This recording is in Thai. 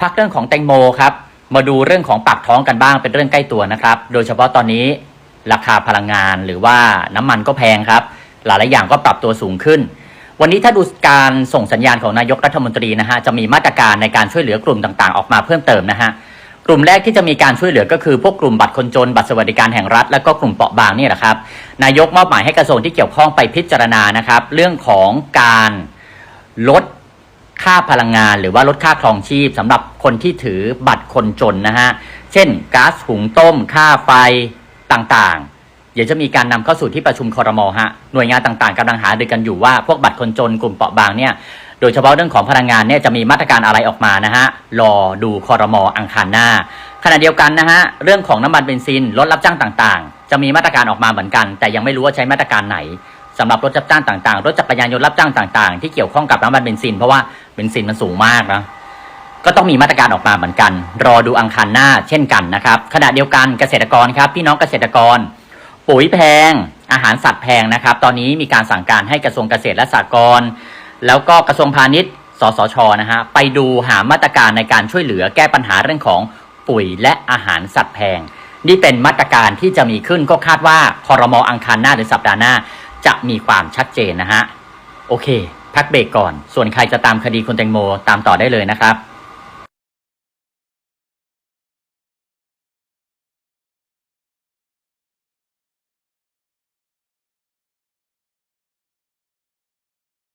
พักเรื่องของแตงโมครับ มาดูเรื่องของปากท้องกันบ้างเป็นเรื่องใกล้ตัวนะครับ โดยเฉพาะตอนนี้ราคาพลังงานหรือว่าน้ำมันก็แพงครับ หลายๆอย่างก็ปรับตัวสูงขึ้น วันนี้ถ้าดูการส่งสัญญาณของนายกรัฐมนตรีนะฮะจะมีมาตรการในการช่วยเหลือกลุ่มต่างๆ ออกมาเพิ่มเติมนะฮะกลุ่มแรกที่จะมีการช่วยเหลือก็คือพวกกลุ่มบัตรคนจน บัตรสวัสดิการแห่งรัฐ และก็กลุ่มเปราะบางนี่แหละครับนายกมอบหมายให้กระทรวงที่เกี่ยวข้องไปพิจารณานะครับ เรื่องของการลด ค่าพลังงาน หรือว่าลดค่าครองชีพสำหรับคนที่ถือบัตรคนจนนะฮะ เช่นก๊าซหุงต้ม ค่าไฟต่างๆ เดี๋ยวจะมีการนำเข้าสู่ที่ประชุมคอรมอฮะ หน่วยงานต่างๆกำลังหารือกันอยู่ว่าพวกบัตรคนจนกลุ่มเปราะบางเนี่ยโดยเฉพาะเรื่องของพลังงานเนี่ยจะมีมาตรการอะไรออกมานะฮะ รอดูคอรมออังคารหน้า ขณะเดียวกันนะฮะ เรื่องของน้ำมันเบนซินรถรับจ้างต่างๆ จะมีมาตรการออกมาเหมือนกัน แต่ยังไม่รู้ว่าใช้มาตรการไหนสำหรับรถรับจ้างต่างๆ รถจักรยานยนต์รับจ้างต่างๆ ที่เกี่ยวข้องกับน้ำมันเบนซิน เพราะว่า เบนซินมันสูงมากนะก็ต้องมีมาตรการออกมาเหมือนกัน รอดูอังคารหน้าเช่นกันนะครับขณะเดียวกันเกษตรกรครับ พี่น้องเกษตรกร ปุ๋ยแพง อาหารสัตว์แพงนะครับ ตอนนี้มีการสั่งการให้กระทรวงเกษตรและสหกรณ์แล้วก็กระทรวงพาณิชย์ สสชนะฮะไปดูหามาตรการในการช่วยเหลือแก้ปัญหาเรื่องของปุ๋ยและอาหารสัตว์แพง นี่เป็นมาตรการที่จะมีขึ้นก็คาดว่าคอรมออังคารหน้าหรือสัปดาห์หน้า จะมีความชัดเจนนะฮะโอเค พักเบรกก่อน ส่วนใครจะตามคดีคุณแตงโมตามต่อได้เลยนะครับ